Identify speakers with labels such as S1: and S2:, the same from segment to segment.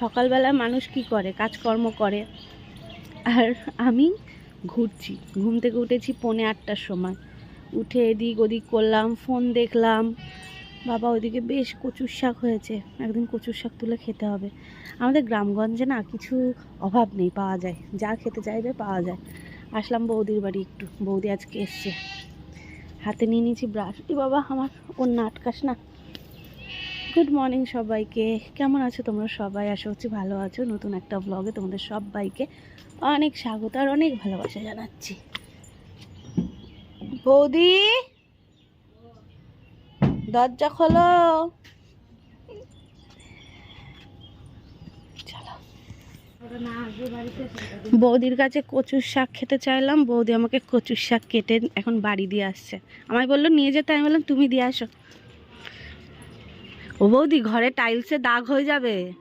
S1: সকালবেলায় মানুষ কি করে? কাজকর্ম করে। আর আমি ঘুরছি। ঘুম থেকে উঠেছি পৌনে আটটার সময়। উঠে এদিক ওদিক করলাম ফোন দেখলাম। বাবা ওইদিকে বেশ কচুর শাক হয়েছে। একদিন কচুর শাক তুলে খেতে হবে। আমাদের গ্রামগঞ্জে না কিছু অভাব নেই, পাওয়া যায়। যা খেতে চাইবে পাওয়া যায়। আসলাম বৌদির বাড়ি একটু। বৌদি আজকে এসছে। হাতে নিয়ে নিয়েছি ব্রাশ। বাবা, আমার অন্য আটকাস না। গুড মর্নিং সবাইকে। কেমন আছো তোমরা সবাই? আশা হচ্ছি ভালো আছো। নতুন একটা ব্লগে তোমাদের সবাইকে অনেক স্বাগত আর অনেক ভালোবাসা জানাচ্ছি। বৌদি, দরজা খোলো। বৌদির কাছে কচুর শাক খেতে চাইলাম। বৌদি আমাকে কচুর শাক কেটে এখন বাড়ি দিয়ে আসছে। আমায় বলল, নিয়ে যেতে। আমি বললাম, তুমি দিয়ে আসো। ও বৌদি, ঘরে টাইলসে দাগ হয়ে যাবে।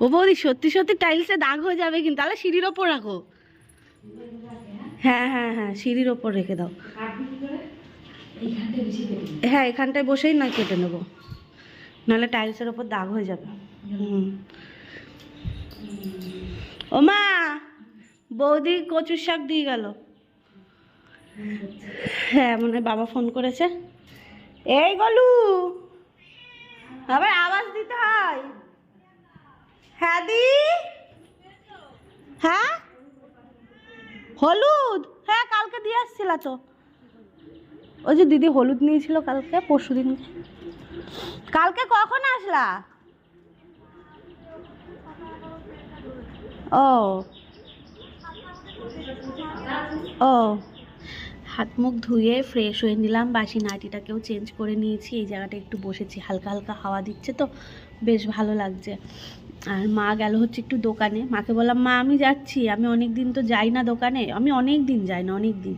S1: ও বৌদি, সত্যি সত্যি টাইলসে দাগ হয়ে যাবে কিন্তু, তাহলে সিঁড়ির ওপর রাখো। হ্যাঁ হ্যাঁ হ্যাঁ সিঁড়ির ওপর রেখে দাও। হ্যাঁ এখানটায় বসেই না কেটে নেব। নাহলে টাইলসের ওপর দাগ হয়ে যাবে। হুম। ও মা, বৌদি কচুর শাক দিয়ে গেল। হ্যাঁ মনে হয় বাবা ফোন করেছে। এই গলু। আবার আওয়াজ দিতে হয়। হ্যাঁ দি। হ্যাঁ? হলুদ? হ্যাঁ কালকে দিয়ে আসছিল তো। ওই যে দিদি হলুদ নিয়েছিল কালকে, পরশু দিন। কালকে কখন আসলা? ও। ও। হাত মুখ ধুয়ে ফ্রেশ হয়ে নিলাম। বাসি নাইটিটাকেও চেঞ্জ করে নিয়েছি। এই জায়গাটা একটু বসেছি। হালকা হালকা হাওয়া দিচ্ছে তো। বেশ ভালো লাগছে। আর মা গেল হচ্ছে একটু দোকানে। মাকে বললাম, মা, আমি যাচ্ছি। আমি অনেক দিন তো যাই না দোকানে। আমি অনেক দিন যাই না অনেক দিন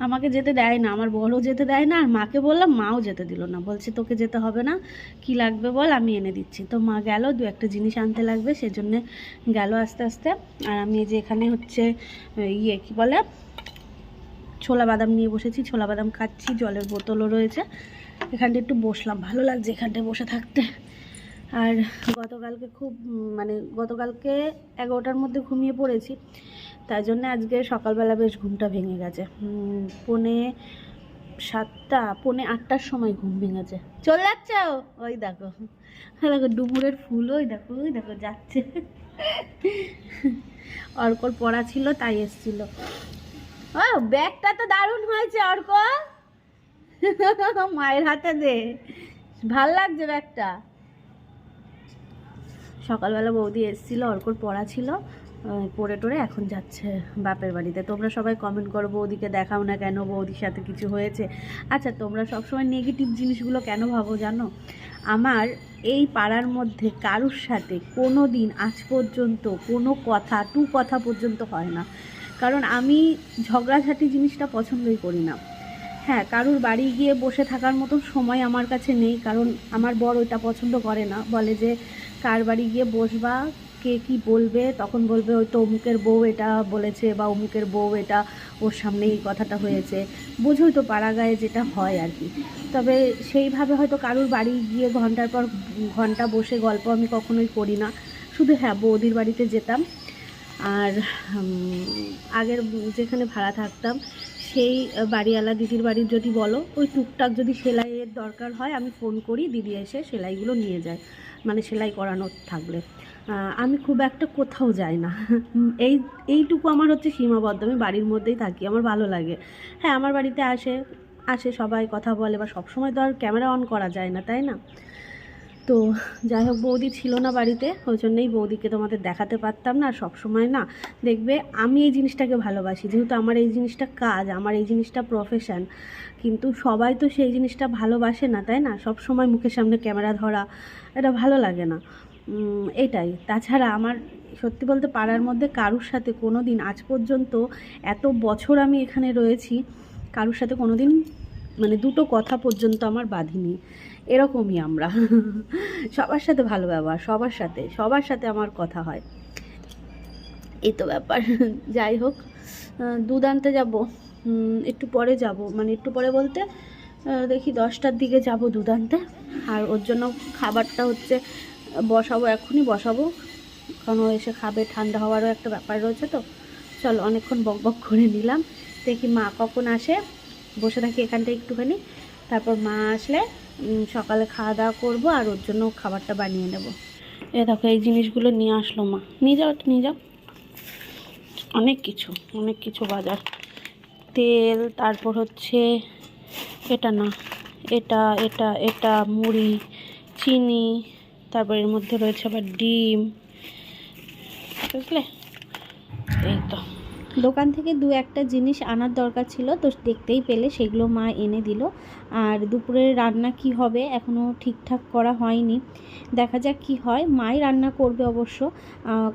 S1: আমাকে যেতে দেয় না। আমার বড়ও যেতে দেয় না। আর মাকে বললাম, মাও যেতে দিল না। বলছে, তোকে যেতে হবে না। কি লাগবে বল, আমি এনে দিচ্ছি। তো মা গেল, দু একটা জিনিস আনতে লাগবে। সেজন্যে গেল আস্তে আস্তে। আর আমি যে এখানে হচ্ছে ইয়ে কি বলে ছোলা বাদাম নিয়ে বসেছি, ছোলা বাদাম খাচ্ছি, জলের বোতলও রয়েছে। এখানটা একটু বসলাম, ভালো লাগছে এখানটায় বসে থাকতে। আর গতকালকে খুব মানে গতকালকে এগারোটার মধ্যে ঘুমিয়ে পড়েছি তাই জন্য আজকে সকালবেলা বেশ ঘুমটা ভেঙে গেছে। পৌনে সাতটা, পৌনে আটটার সময় ঘুম ভেঙেছে। চলে যাচ্ছে? ওই দেখো। দেখো, ডুমুরের ফুল, ওই দেখো ওই দেখো, যাচ্ছে। অর্কর পড়া ছিল, তাই এসছিল। ও ব্যাগটা তো দারুণ হয়েছে, অর্ক। মায়ের হাতে দে। ভালো লাগছে ব্যাগটা। সকালবেলা বৌদি এসেছিল, অর্কর পড়া ছিল। পড়ে টরে এখন যাচ্ছে বাপের বাড়িতে। তোমরা সবাই কমেন্ট করো, বৌদিকে দেখাও না কেন, বৌদির সাথে কিছু হয়েছে। আচ্ছা তোমরা সবসময় নেগেটিভ জিনিসগুলো কেন ভাবো জানো? আমার এই পাড়ার মধ্যে কারুর সাথে কোনো দিন আজ পর্যন্ত কোনো কথা টু কথা পর্যন্ত হয় না। কারণ আমি ঝগড়াঝাটি জিনিসটা পছন্দই করি না। হ্যাঁ কারুর বাড়ি গিয়ে বসে থাকার মতো সময় আমার কাছে নেই, কারণ আমার বর ওইটা পছন্দ করে না। বলে যে, কার বাড়ি গিয়ে বসবা? কে কি বলবে? তখন বলবে, ওই তো অমুকের বউ এটা বলেছে বা অমুকের বউ এটা ওর সামনে এই কথাটা হয়েছে। বোঝোই তো পাড়া গায়ে যেটা হয় আর কি। তবে সেইভাবে হয়তো কারুর বাড়ি গিয়ে ঘণ্টার পর ঘণ্টা বসে গল্প আমি কখনোই করি না। শুধু হ্যাঁ বৌদির বাড়িতে যেতাম। আর আগের যেখানে ভাড়া থাকতাম, সেই বাড়িওয়ালা দিদির বাড়ির যদি বলো, ওই টুকটাক যদি সেলাইয়ের দরকার হয়, আমি ফোন করি, দিদি এসে সেলাইগুলো নিয়ে যায়। মানে সেলাই করানোর থাকলে। আমি খুব একটা কোথাও যাই না। এই, এইটুকু আমার হচ্ছে সীমাবদ্ধ। আমি বাড়ির মধ্যেই থাকি, আমার ভালো লাগে। হ্যাঁ আমার বাড়িতে আসে আসে সবাই কথা বলে, বা সবসময় তো আর ক্যামেরা অন করা যায় না, তাই না? তো যাই হোক, বৌদি ছিল না বাড়িতে, ওই জন্যই বৌদিকে তোমাদের দেখাতে পারতাম না সব সময় না। দেখবে, আমি এই জিনিসটাকে ভালোবাসি। যেহেতু আমার এই জিনিসটা কাজ, আমার এই জিনিসটা প্রফেশন কিন্তু সবাই তো সেই জিনিসটা ভালোবাসে না, তাই না? সব সময় মুখের সামনে ক্যামেরা ধরা, এটা ভালো লাগে না। এটাই। তাছাড়া আমার, সত্যি বলতে পাড়ার মধ্যে কারুর সাথে কোনো দিন আজ পর্যন্ত এত বছর আমি এখানে রয়েছি, কারুর সাথে কোনো দিন মানে দুটো কথা পর্যন্ত আমার বাঁধিনি। এরকমই আমরা। সবার সাথে ভালো ব্যবহার, সবার সাথে সবার সাথে আমার কথা হয়। এই তো ব্যাপার। যাই হোক আনতে যাব। একটু পরে যাব। মানে একটু পরে বলতে দেখি দশটার দিকে যাব দুধ আনতে আর ওর জন্য খাবারটা হচ্ছে, বসাবো, এখনই বসাবো। কারণ এসে খাবে, ঠান্ডা হওয়ারও একটা ব্যাপার রয়েছে তো। চলো, অনেকক্ষণ বক বক করে নিলাম। দেখি মা কখন আসে। বসে থাকি এখানটা একটুখানি। তারপর মা আসলে সকালে খাওয়া দাওয়া করব আর ওর জন্য খাবারটা বানিয়ে নেব। এ দেখো, এই জিনিসগুলো নিয়ে আসলো মা। নিয়ে যাও নিয়ে যাও। অনেক কিছু অনেক কিছু বাজার। তেল, তারপর হচ্ছে এটা না, এটা এটা এটা, মুড়ি, চিনি, তারপর এর মধ্যে রয়েছে আবার ডিম, বুঝলে? এই তো। দোকান থেকে দু একটা জিনিস আনার দরকার ছিল, তো দেখতেই পেলে সেগুলো মা এনে দিল। আর দুপুরের রান্না কি হবে এখনও ঠিকঠাক করা হয়নি। দেখা যাক কি হয়, মাই রান্না করবে অবশ্য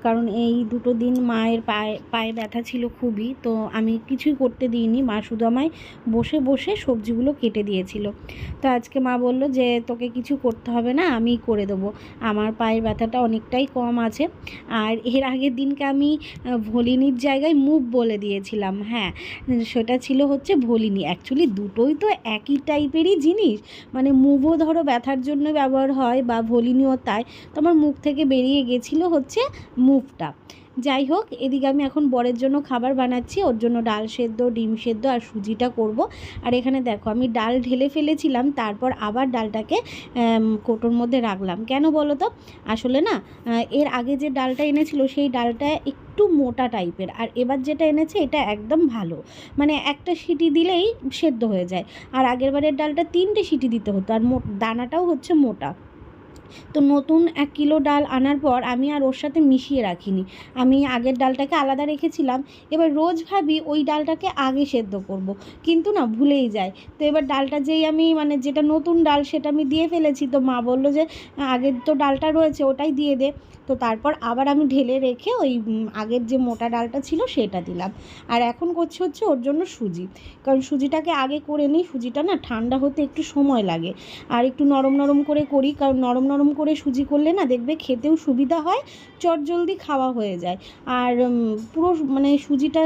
S1: কারণ এই দুটো দিন মায়ের পায়ে পায়ে ব্যথা ছিল খুবই, তো আমি কিছুই করতে দিইনি। মা শুধু আমায় বসে বসে সবজিগুলো কেটে দিয়েছিল। তো আজকে মা বলল যে, তোকে কিছু করতে হবে না আমি করে দেবো। আমার পায়ের ব্যথাটা অনেকটাই কম আছে। আর এর আগের দিনকে আমি ভলিনির জায়গায় মুভ বলে দিয়েছিলাম হ্যাঁ। সেটা ছিল হচ্ছে ভলিনি। অ্যাকচুয়ালি দুটোই তো একই টাইপেরই জিনিস। মানে মুভও ধরো ব্যথার জন্য ব্যবহার হয় বা ভলিনিও তাই। তো আমার মুখ থেকে বেরিয়ে গেছিল হচ্ছে মুভটা যাই হোক, এদিকে আমি এখন বরের জন্য খাবার বানাচ্ছি। ওর জন্য ডাল সেদ্ধ, ডিম সেদ্ধ আর সুজিটা করব। আর এখানে দেখো, আমি ডাল ঢেলে ফেলেছিলাম, তারপর আবার ডালটাকে কোটোর মধ্যে রাখলাম। কেন বলো তো? আসলে না এর আগে যে ডালটা এনেছিল, সেই ডালটা একটু মোটা টাইপের। আর এবার যেটা এনেছে, এটা একদম ভালো। মানে একটা সিটি দিলেই সেদ্ধ হয়ে যায়। আর আগের বারের ডালটা তিনটে সিটি দিতে হতো। আর দানাটাও হচ্ছে মোটা। তো নতুন এক কিলো ডাল আনার পর আমি আর ওর সাথে মিশিয়ে রাখিনি আমি আগের ডালটাকে আলাদা রেখেছিলাম, এবার রোজ ভাবি ওই ডালটাকে আগে সেদ্ধ করব। কিন্তু না ভুলেই যায় তো এবার ডালটা যেই আমি মানে যেটা নতুন ডাল সেটা আমি দিয়ে ফেলেছি, তো মা বলল যে আগের তো ডালটা রয়েছে, ওটাই দিয়ে দে তো তারপর আবার আমি ঢেলে রেখে ওই আগের যে মোটা ডালটা ছিল সেটা দিলাম। আর এখন করছি হচ্ছে ওর জন্য সুজি। কারণ সুজিটাকে আগে করে নিই, সুজিটা না ঠান্ডা হতে একটু সময় লাগে। আর একটু নরম নরম করে করি, কারণ নরম নরম করে সুজি করলে না দেখবে খেতেও সুবিধা হয় চট জলদি খাওয়া হয়ে যায়। আর পুরো মানে সুজিটা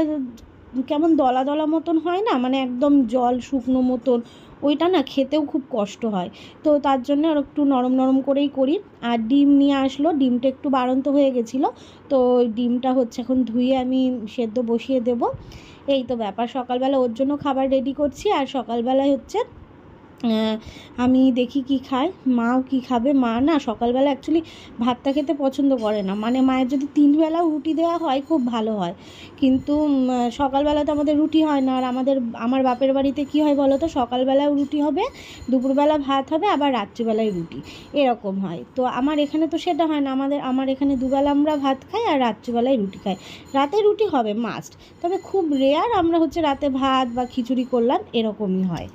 S1: কেমন দলা দলা মতন হয় না মানে একদম জল শুকনো মতন ওইটা না খেতেও খুব কষ্ট হয়। তো তার জন্য আর একটু নরম নরম করেই করি। আর ডিম নিয়ে আসলো, ডিমটা একটু বাড়ন্ত হয়ে গেছিল। তো ওই ডিমটা হচ্ছে এখন ধুয়ে আমি সেদ্ধ বসিয়ে দেব। এই তো ব্যাপার, সকালবেলা ওর জন্য খাবার রেডি করছি। আর সকালবেলায় হচ্ছে আমি দেখি কি খায়, মাও কি খাবে, মা না সকালবেলা অ্যাকচুয়ালি ভাতটা খেতে পছন্দ করে না। মানে মায়ের যদি তিন বেলাও রুটি দেওয়া হয়, খুব ভালো হয়। কিন্তু সকালবেলা তো আমাদের রুটি হয় না। আর আমাদের, আমার বাপের বাড়িতে কি হয় বলো তো, সকালবেলাও রুটি হবে, দুপুরবেলা ভাত হবে, আবার রাত্রিবেলায় রুটি। এরকম হয়। তো আমার এখানে তো সেটা হয় না। আমাদের, আমার এখানে দুবেলা আমরা ভাত খাই আর রাত্রিবেলায় রুটি খাই। রাতে রুটি হবে মাস্ট তবে খুব রেয়ার আমরা হচ্ছে রাতে ভাত বা খিচুড়ি করলাম, এরকমই হয়।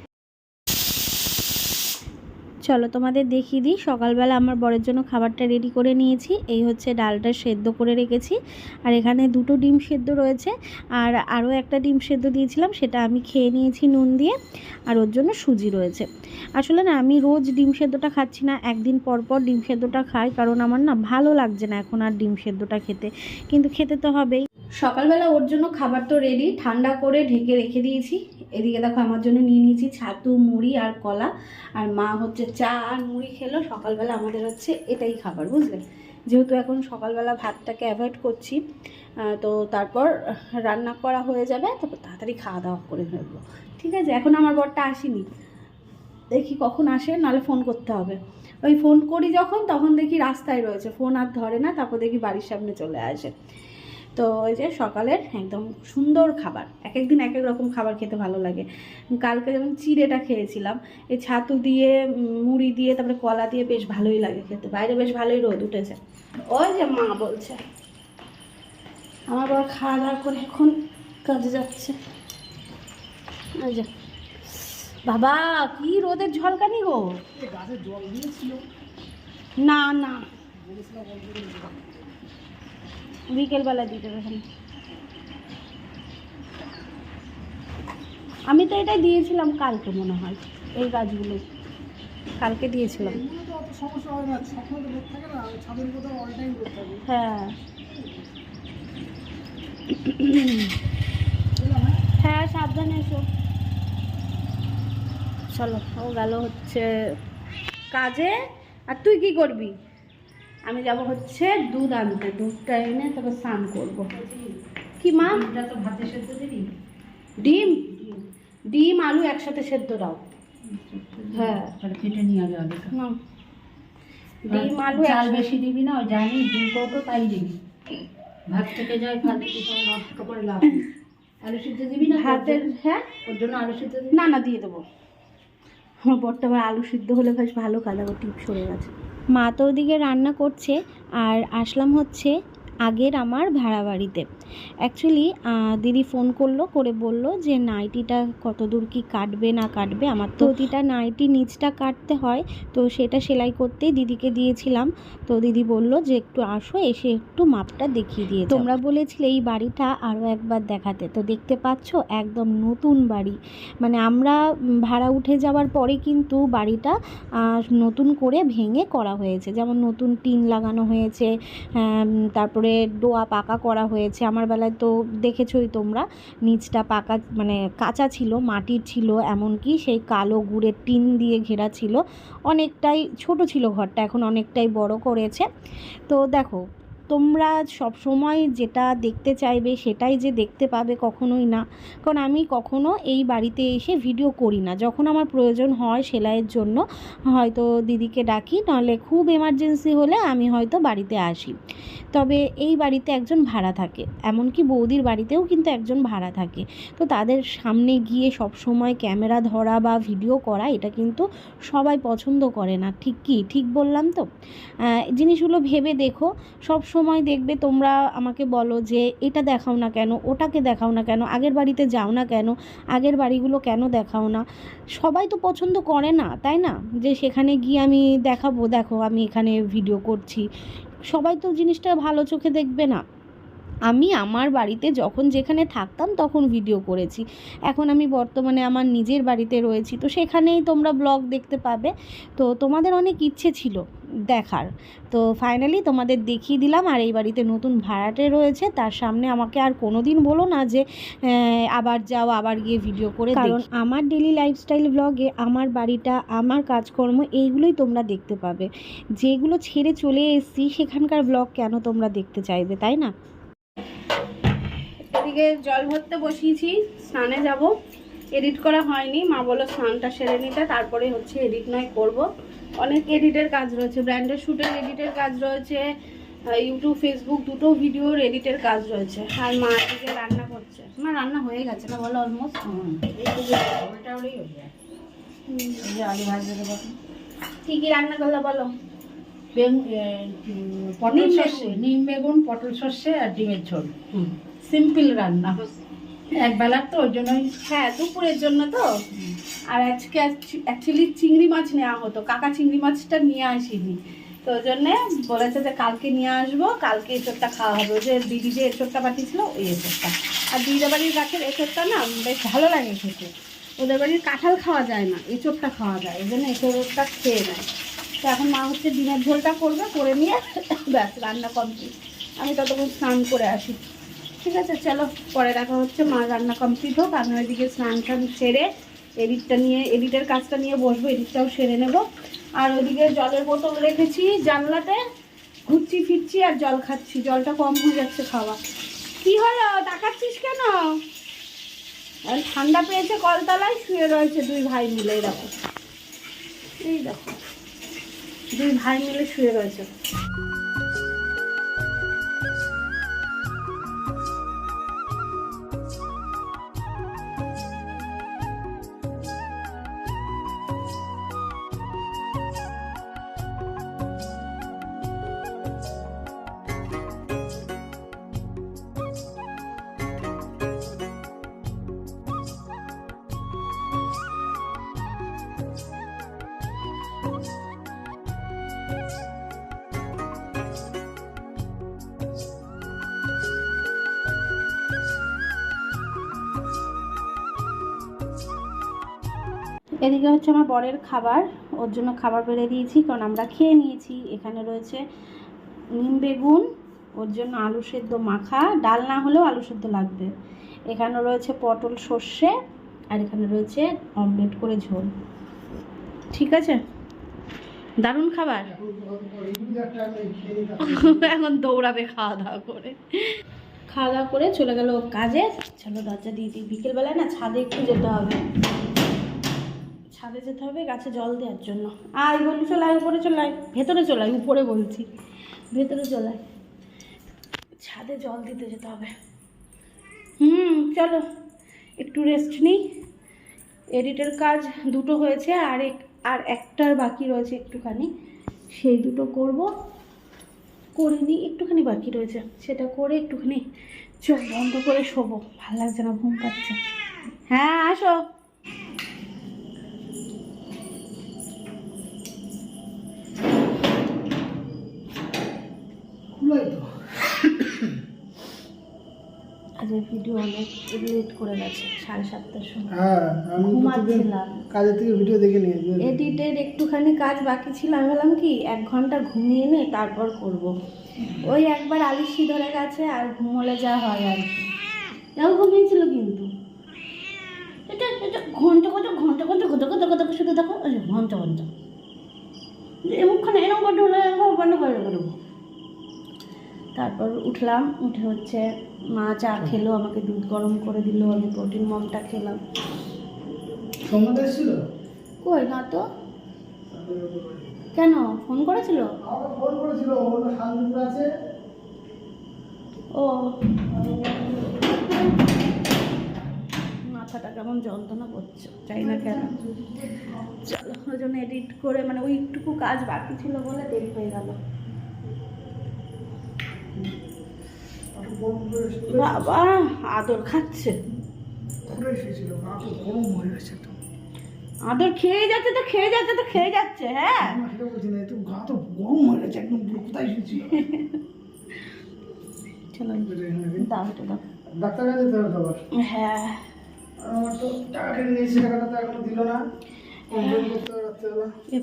S1: চলো তোমাদের দেখিয়ে দিই। সকালবেলা আমার বরের জন্য খাবারটা রেডি করে নিয়েছি। এই হচ্ছে ডালটা সেদ্ধ করে রেখেছি। আর এখানে দুটো ডিম সেদ্ধ রয়েছে। আর আরও একটা ডিম সেদ্ধ দিয়েছিলাম, সেটা আমি খেয়ে নিয়েছি নুন দিয়ে। আর ওর জন্য সুজি রয়েছে। আসলে না, আমি রোজ ডিম সেদ্ধটা খাচ্ছি না। একদিন পর পর ডিম সেদ্ধটা খাই, কারণ আমার না ভালো লাগছে না এখন আর ডিম সেদ্ধটা খেতে। কিন্তু খেতে তো হবেই। সকালবেলা ওর জন্য খাবার তো রেডি ঠান্ডা করে ঢেকে রেখে দিয়েছি। এদিকে দেখো, আমার জন্য নিয়ে নিয়েছি ছাতু, মুড়ি আর কলা। আর মা হচ্ছে চা আর মুড়ি খেলো, সকালবেলা আমাদের হচ্ছে এটাই খাবার, বুঝলে? যেহেতু এখন সকালবেলা ভাতটাকে অ্যাভয়েড করছি তো তারপর রান্না করা হয়ে যাবে, তারপর তাড়াতাড়ি খাওয়া দাওয়া করে ফেলব ঠিক আছে? এখন আমার বরটা আসেনি। দেখি কখন আসে, নাহলে ফোন করতে হবে। ওই ফোন করি যখন, তখন দেখি রাস্তায় রয়েছে ফোন আর ধরে না, তারপর দেখি বাড়ির সামনে চলে আসে। তো ওই যে সকালের একদম সুন্দর খাবার এক এক দিন এক এক রকম খাবার খেতে ভালো লাগে। কালকে যেমন চিড়েটা খেয়েছিলাম এই ছাতু দিয়ে মুড়ি দিয়ে তারপরে কলা দিয়ে বেশ ভালোই লাগে খেতে। বাইরে বেশ ভালোই রোদ উঠেছে। ওই যে মা বলছে আমার বর খাওয়া দাওয়া করে এখন কাজে যাচ্ছে। ওই যে বাবা কি রোদের ঝলকানি গো? না না। বিকেলবেলা দিতে ওখানে আমি তো এটা দিয়েছিলাম কালকে মনে হয়, এই গাছগুলো। কালকে দিয়েছিলাম।
S2: হ্যাঁ।
S1: হ্যাঁ সাবধানে এসো। চলো, ও গেল হচ্ছে কাজে। আর তুই কি করবি?
S3: আমি যাব হচ্ছে দুধ আনতে দুধটা এনে তারপর স্নান করব। কি মা?
S4: তো ভাতে সেদ্ধ দিবি?
S3: ডিম? ডিম আলু একসাথে সেদ্ধ দাও। হ্যাঁ।
S4: কেটে নিয়ে
S3: ডিম আলু
S4: চাল বেশি দিবি না জানি দুই কৌটো তাই দিবি। ভাত থেকে যায় কিছু নষ্ট করে লাভ আলু সিদ্ধ দিবি না
S3: ভাতের হ্যাঁ?
S4: ওর জন্য আলু সিদ্ধ
S3: না না দিয়ে দেবো। আবার আলু সিদ্ধ হলে বেশ ভালো কালার টিপ সরে গেছে।
S1: মা তো ওদিকে রান্না করছে আর আসলাম হচ্ছে আগের আমার ভাড়া বাড়িতে। অ্যাকচুয়ালি দিদি ফোন করল করে বলল যে নাইটিটা কত দূর কি কাটবে না কাটবে? আমার তো প্রতিটা নাইটি নিচটা কাটতে হয় তো সেটা সেলাই করতেই দিদিকে দিয়েছিলাম। তো দিদি বলল যে একটু আসো এসে একটু মাপটা দেখিয়ে দিয়ে। তোমরা বলেছিলে এই বাড়িটা আরও একবার দেখাতে। তো দেখতে পাচ্ছ একদম নতুন বাড়ি। মানে আমরা ভাড়া উঠে যাওয়ার পরে কিন্তু বাড়িটা নতুন করে ভেঙে করা হয়েছে। যেমন নতুন টিন লাগানো হয়েছে আম, তারপরে ডোয়া পাকা করা হয়েছে। আমার বেলায় তো দেখেছই তোমরা, নিচটা পাকা মানে কাঁচা ছিল, মাটির ছিল, এমনকি সেই কালো গুড়ের টিন দিয়ে ঘেরা ছিল। অনেকটাই ছোট ছিল ঘরটা, এখন অনেকটাই বড় করেছে। তো দেখো তোমরা সব সময় যেটা দেখতে চাইবে সেটাই যে দেখতে পাবে কখনোই না। কারণ আমি কখনো এই বাড়িতে এসে ভিডিও করি না। যখন আমার প্রয়োজন হয় সেলাইয়ের জন্য, হয়তো দিদিকে ডাকি, নাহলে খুব এমার্জেন্সি হলে আমি হয়তো বাড়িতে আসি। তবে এই বাড়িতে একজন ভাড়া থাকে। এমনকি বৌদির বাড়িতেও কিন্তু একজন ভাড়া থাকে। তো তাদের সামনে গিয়ে সব সময় ক্যামেরা ধরা বা ভিডিও করা, এটা কিন্তু সবাই পছন্দ করে না। ঠিক কি? ঠিক বললাম তো? জিনিসগুলো ভেবে দেখো। সব সময় দেখবে তোমরা আমাকে বলো যে এটা দেখাও না কেন, ওটাকে দেখাও না কেন, আগের বাড়িতে যাও না কেন, আগের বাড়িগুলো কেন দেখাও না? সবাই তো পছন্দ করে না, তাই না? যে সেখানে গিয়ে আমি দেখাবো, দেখো আমি এখানে ভিডিও করছি। সবাই তো জিনিসটা ভালো চোখে দেখবে না। আমি আমার বাড়িতে যখন যেখানে থাকতাম তখন ভিডিও করেছি। এখন আমি বর্তমানে আমার নিজের বাড়িতে রয়েছি। তো সেখানেই তোমরা ব্লগ দেখতে পাবে। তো তোমাদের অনেক ইচ্ছে ছিল দেখার। তো ফাইনালি তোমাদের দেখিয়ে দিলাম। আর এই বাড়িতে নতুন ভাড়াটে রয়েছে। তার সামনে আমাকে আর কোনো দিন বলো না যে আবার যাও, আবার গিয়ে ভিডিও করে কারণ আমার ডেলি লাইফস্টাইল ব্লগে আমার বাড়িটা, আমার কাজকর্ম এইগুলোই তোমরা দেখতে পাবে। যেগুলো ছেড়ে চলে এসেছি সেখানকার ব্লগ কেন তোমরা দেখতে চাইবে, তাই না?
S3: এদিকে জল ভরতে বসিয়েছি স্নানে যাব। এডিট করা হয়নি মা বলো স্নানটা সেরে নিতে তারপরে হচ্ছে এডিট নয় করব। অনেক এডিটের কাজ রয়েছে ব্র্যান্ডের শ্যুটের এডিটের কাজ রয়েছে ইউটিউব ফেসবুক দুটো ভিডিওর এডিটের কাজ রয়েছে। আর মা এদিকে রান্না করছে মা রান্না হয়ে গেছে না বলো অলমোস্ট
S4: হয়ে আলু ভাজতে দেবো।
S3: কি কি রান্না করলে বলো?
S4: পটল সর্ষে। নিম বেগুন পটল সর্ষে আর ডিমের ঝোল।
S3: সিম্পল রান্না।
S4: এক বেলার তো ওই জন্যই।
S3: হ্যাঁ দুপুরের জন্য তো। আর আজকে অ্যাকচুয়ালি চিংড়ি মাছ নেওয়া হতো। কাকা চিংড়ি মাছটা নিয়ে আসিনি। তো ওই জন্যে বলেছে যে কালকে নিয়ে আসব। কালকে এসবটা খাওয়া হবে। যে দিদি যে এসবটা পাঠিয়েছিল ওই এসবটা। আর দিদিদের বাড়ির গাছের এসবটা না বেশ ভালো লাগে খেতে। ওদের বাড়ির কাঁঠাল খাওয়া যায় না এঁচোড়টা খাওয়া যায়। ওই জন্য এঁচোড়টা খেয়ে নেয়। তো এখন মা হচ্ছে ডিমের ঝোলটা করবে করে নিয়ে ব্যাস রান্না কমপ্লিট। আমি ততক্ষণ স্নান করে আসি। ঠিক আছে, চলো, পরে দেখা হচ্ছে, মা রান্না কমপ্লিট হোক, আমি ওইদিকে স্নান টান সেরে এডিটটা নিয়ে এডিটের কাজটা নিয়ে বসবো এডিটটাও সেরে নেব। আর ওইদিকে জলের বোতল রেখেছি জানলাতে, ঘুরছি ফিরছি আর জল খাচ্ছি, জলটা কম হয়ে যাচ্ছে খাওয়া। কি হলো, তাকাচ্ছিস কেন? আর, ঠান্ডা পেয়েছে কলতলায়, শুয়ে রয়েছে দুই ভাই মিলে দেখো। এই দেখো, দুই ভাই মিলে শুয়ে রয়েছে। এদিকে হচ্ছে আমার বরের খাবার, ওর জন্য খাবার বেড়ে দিয়েছি, কারণ আমরা খেয়ে নিয়েছি। এখানে রয়েছে নিম বেগুন, ওর জন্য আলু সেদ্ধ মাখা, ডাল না হলেও আলু সেদ্ধ লাগবে। এখানে রয়েছে পটল সর্ষে, আর এখানে রয়েছে অমলেট করে ঝোল। ঠিক আছে?
S1: দারুণ খাবার। এখন দৌড়াবে খাওয়া দাওয়া করে। খাওয়া দাওয়া করে চলে গেল কাজে। চলো দরজা দিয়ে দিই। বিকেলবেলায় না ছাদে একটু যেতে হবে। ছাদে যেতে হবে, গাছে জল দেওয়ার জন্য। আয় বলি চলাই উপরে চলাই ভেতরে চলাই উপরে বলছি। ভেতরে চলাই ছাদে জল দিতে যেতে হবে। হুম, চলো, একটু রেস্ট নিই। এডিটের কাজ দুটো হয়েছে, আর এক, আর একটার বাকি রয়েছে একটুখানি। সেই দুটো করব। করে নিই একটুখানি বাকি রয়েছে। সেটা করে একটুখানি চোখ বন্ধ করে শোবো। ভালো লাগছে না, ঘুম পাচ্ছে। হ্যাঁ আসো।
S2: খুলাই
S1: ভিডিও অনেক লেট করে গেছে সাড়ে সাতটার সময়।
S2: হ্যাঁ আমি
S1: ঘুমাচ্ছিলাম।
S2: কাজের থেকে ভিডিও দেখে নিয়েছি
S1: এডিটের একটুখানি কাজ বাকি ছিল আমি বললাম কি এক ঘণ্টা ঘুমিয়ে নে তারপর করব। ওই একবার আলিশি ধরে গেছে আর ঘুমোলে যা হয় আর কি। এও ঘুমিয়েছিল কিন্তু। এটা এটা ঘণ্টা কত ঘণ্টা কত কত কত কত শুধু দেখো ঘণ্টা ঘণ্টা। এমুখানে এরকম হলে বন্ধ করে দেবো। তারপর উঠলাম উঠে হচ্ছে মা চা খেলো আমাকে দুধ গরম করে দিল আমি প্রোটিন মমটা খেলাম। কই না তো? কেন? ফোন করেছিল?
S2: ফোন করেছিল ও আছে।
S1: ও। মাথাটা কেমন যন্ত্রণা করছে চাই না কেন। চলো ওই জন্য এডিট করে মানে ওইটুকু কাজ বাকি ছিল বলে দেরি হয়ে গেল
S2: আমাকে ফোন করে এসেছিল।
S1: বাবা, আদর খাচ্ছে। আদর খেয়ে যাচ্ছে তো, খেয়ে যাচ্ছে তো, খেয়ে যাচ্ছে হ্যাঁ।
S2: ডাক্তার কাছে যেতে হবে সবার
S1: হ্যাঁ।
S2: আমার তো টাকা কেটে নিয়েছে টাকাটা তো এখনও দিল না কমপ্লেন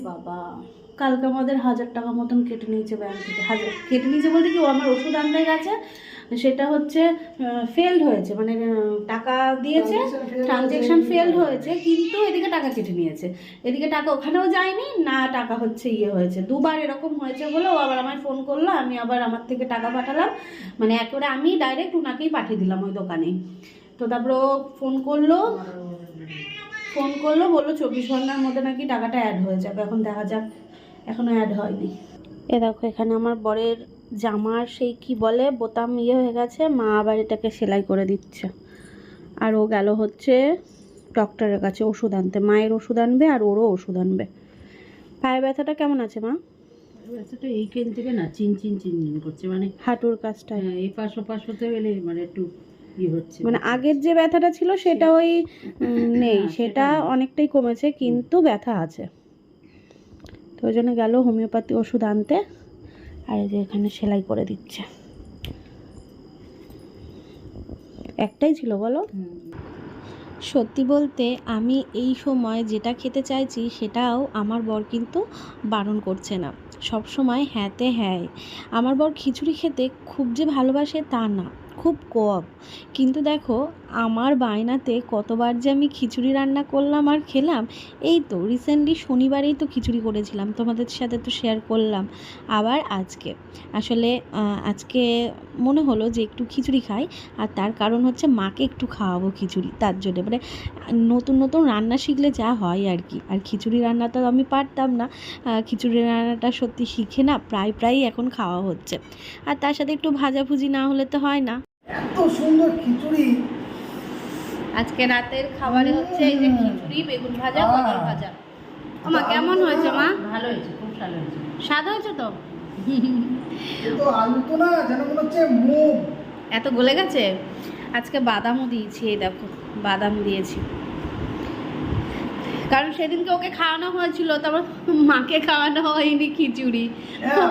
S1: বাবা। কালকে আমাদের হাজার টাকা মতন কেটে নিয়েছে ব্যাংক থেকে। হাজার কেটে নিয়েছে বলতে কি ও আমার ওষুধ আনতে গেছে সেটা হচ্ছে ফেলড হয়েছে মানে টাকা দিয়েছে ট্রানজেকশন
S2: হয়েছে।
S1: ফেলড হয়েছে কিন্তু এদিকে টাকা কেটে নিয়েছে। এদিকে টাকা ওখানেও যায়নি না টাকা হচ্ছে ইয়ে হয়েছে। দুবার এরকম হয়েছে বলে ও আবার আমায় ফোন করল আমি আবার আমার থেকে টাকা পাঠালাম। মানে একবারে আমি ডাইরেক্ট ওনাকেই পাঠিয়ে দিলাম ওই দোকানে তো তারপর ও ফোন করল ফোন করল বলল চব্বিশ ঘণ্টার মধ্যে নাকি টাকাটা অ্যাড হয়ে যাবে। এখন দেখা যাক। এখনও অ্যাড হয়নি। এ দেখো এখানে আমার বরের জামার সেই কি বলে বোতাম ইয়ে হয়ে গেছে মা আবার এটাকে সেলাই করে দিচ্ছে। আর ও গেল হচ্ছে ডক্টরের কাছে ওষুধ আনতে। মায়ের ওষুধ আনবে আর ওরও ওষুধ আনবে। পায়ে ব্যথাটা কেমন আছে মা?
S4: ব্যথাটা এইখান থেকে না চিন চিন চিন চিন করছে মানে
S1: হাঁটুর কাজটায়।
S4: হ্যাঁ, এই পাশ ওপাশ হতে গেলে মানে একটু হচ্ছে।
S1: মানে আগের যে ব্যথাটা ছিল সেটা ওই নেই। সেটা
S4: সেটা
S1: অনেকটাই কমেছে কিন্তু ব্যথা আছে। তো ওই জন্য গেল হোমিওপ্যাথি ওষুধ আনতে। আর যে এখানে সেলাই করে দিচ্ছে। একটাই ছিল, বলো?
S5: সত্যি বলতে আমি এই সময় যেটা খেতে চাইছি সেটাও আমার বর কিন্তু বারণ করছে না। সব সময় হ্যাঁতে হ্যাঁ আমার বর খিচুড়ি খেতে খুব যে ভালোবাসে তা না, খুব কম। কিন্তু দেখো আমার বায়নাতে কতবার যে আমি খিচুড়ি রান্না করলাম আর খেলাম, এই তো রিসেন্টলি শনিবারেই তো খিচুড়ি করেছিলাম, তোমাদের সাথে তো শেয়ার করলাম। আবার আজকে, আসলে আজকে মনে হলো যে একটু খিচুড়ি খাই, আর তার কারণ হচ্ছে মাকে একটু খাওয়াবো খিচুড়ি, তার জন্য। মানে নতুন নতুন রান্না শিখলে যা হয় আর কি, আর খিচুড়ি রান্না তো আমি পারতাম না খিচুড়ি রান্নাটা সত্যি শিখে না প্রায়, প্রায়ই এখন খাওয়া হচ্ছে। আর তার সাথে একটু ভাজাভুজি না হলে তো হয় না।
S2: এত সুন্দর খিচুড়ি
S1: আজকে রাতের খাবারে হচ্ছে এই যে খিচুড়ি বেগুন ভাজা পটল ভাজা। মা কেমন হয়েছে মা?
S4: ভালো হয়েছে খুব ভালো হয়েছে।
S1: স্বাদ হয়েছে তো?
S2: আলু তো না যেন মনে হচ্ছে মুগ
S1: এত গলে গেছে? আজকে বাদামও দিয়েছি এই দেখো বাদাম দিয়েছি। কারণ সেদিনকে ওকে খাওয়ানো হয়েছিল তারপর মাকে খাওয়ানো হয়নি খিচুড়ি।
S2: হ্যাঁ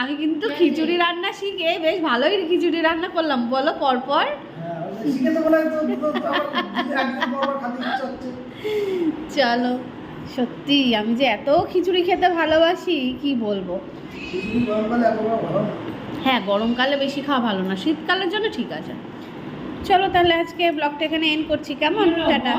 S1: আমি কিন্তু খিচুড়ি রান্না শিখে বেশ ভালোই খিচুড়ি রান্না করলাম বলো পরপর।
S2: হ্যাঁ,
S1: চলো সত্যি আমি যে এত খিচুড়ি খেতে ভালোবাসি কি বলব? হ্যাঁ গরমকালে বেশি খাওয়া ভালো না শীতকালের জন্য ঠিক আছে। চলো তাহলে আজকে ব্লগটা এখানে এন্ড করছি। কেমন? টাটা।